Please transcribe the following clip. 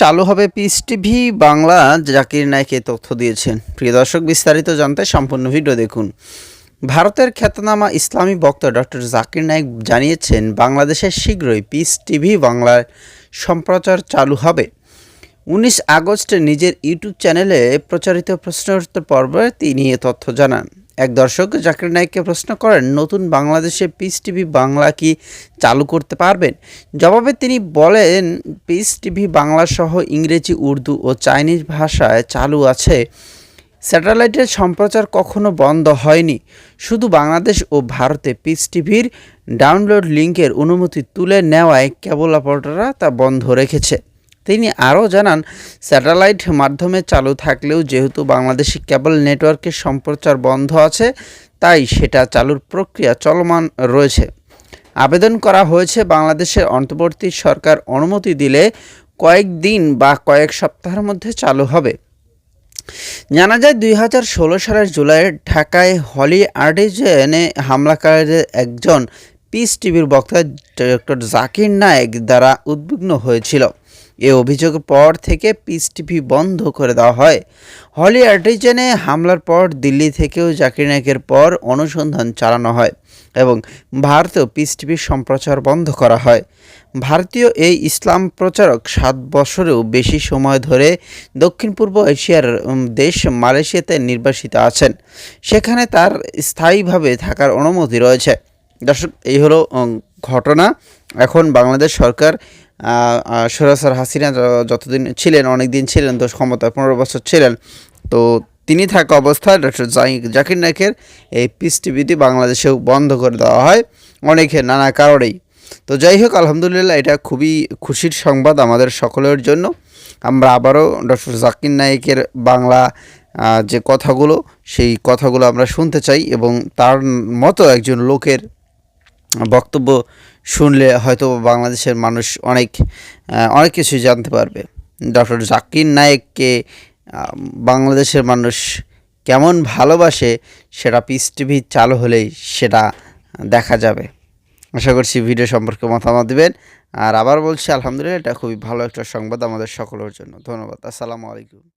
চালু হবে peace TV Bangla, Zakir Naik তথ্য দিয়েছেন। প্রিয় দর্শক, বিস্তারিত জানতে সম্পূর্ণ ভিডিও দেখুন। ভারতের খ্যাতনামা ইসলামী বক্তা ডক্টর জাকির নায়ক জানিয়েছেন, বাংলাদেশে শীঘ্রই পিস টিভি বাংলার সম্প্রচার চালু হবে। উনিশ আগস্টে নিজের ইউটিউব চ্যানেলে প্রচারিত প্রশ্নোত্তর পর্বে তিনি এ তথ্য জানান। এক দর্শক জাকির নাইককে প্রশ্ন করেন, নতুন বাংলাদেশে পিস টিভি বাংলা কি চালু করতে পারবেন? জবাবে তিনি বলেন পিস টিভি বাংলা সহ ইংরেজি, উর্দু ও চাইনিজ ভাষায় চালু আছে। স্যাটেলাইটের সম্প্রচার কখনো বন্ধ হয়নি। শুধু বাংলাদেশ ও ভারতে পিস টিভির ডাউনলোড লিঙ্কের অনুমতি তুলে নেওয়ায় কেবল অপারেটররা তা বন্ধ রেখেছে। তিনি আরও জানান, স্যাটেলাইট মাধ্যমে চালু থাকলেও যেহেতু বাংলাদেশি কেবল নেটওয়ার্কের সম্প্রচার বন্ধ আছে, তাই সেটা চালুর প্রক্রিয়া চলমান রয়েছে। আবেদন করা হয়েছে বাংলাদেশের অন্তর্বর্তী সরকার অনুমতি দিলে কয়েকদিন বা কয়েক সপ্তাহের মধ্যে চালু হবে। জানা যায়, দুই হাজার ষোলো সালের জুলাই ঢাকায় হলি আর্টিজেনে হামলাকারীদের একজন পিস টিভির বক্তা ডক্টর জাকির নায়েক দ্বারা উদ্বিগ্ন হয়েছিল। এ অভিযোগের পর থেকে পিস টিভি বন্ধ করে দেওয়া হয়। হলি আর্টিজেনে হামলার পর দিল্লি থেকেও জাকির নায়কের পর অনুসন্ধান চালানো হয় এবং ভারতেও পিস টিভির সম্প্রচার বন্ধ করা হয়। ভারতীয় এই ইসলাম প্রচারক সাত বছরেও বেশি সময় ধরে দক্ষিণ পূর্ব এশিয়ার দেশ মালয়েশিয়াতে নির্বাসিত আছেন। সেখানে তার স্থায়ীভাবে থাকার অনুমতি রয়েছে। দর্শক, এই হলো ঘটনা। এখন বাংলাদেশ সরকার সরাসর হাসিনা যতদিন ছিলেন অনেক দিন ছিলেন দোষ ক্ষমতা, পনেরো বছর ছিলেন, তো তিনি থাকা অবস্থায় ডক্টর জাকির নায়কের এই পিস টিভিটি বাংলাদেশেও বন্ধ করে দেওয়া হয় অনেকের নানা কারণেই। তো যাই হোক, আলহামদুলিল্লাহ, এটা খুবই খুশির সংবাদ আমাদের সকলের জন্য। আমরা আবারও ডক্টর জাকির নায়েকের বাংলা যে কথাগুলো, সেই কথাগুলো আমরা শুনতে চাই এবং তার মতো একজন লোকের বক্তব্য শুনলে হয়তো বাংলাদেশের মানুষ অনেক অনেক কিছুই জানতে পারবে। ডক্টর জাকির নায়েককে বাংলাদেশের মানুষ কেমন ভালোবাসে সেটা পিস টিভি চালু হলেই সেটা দেখা যাবে। আশা করছি ভিডিও সম্পর্কে মতামত দেবেন। আর আবার বলছি, আলহামদুলিল্লাহ, এটা খুবই ভালো একটা সংবাদ আমাদের সকলের জন্য। ধন্যবাদ। আসসালামু আলাইকুম।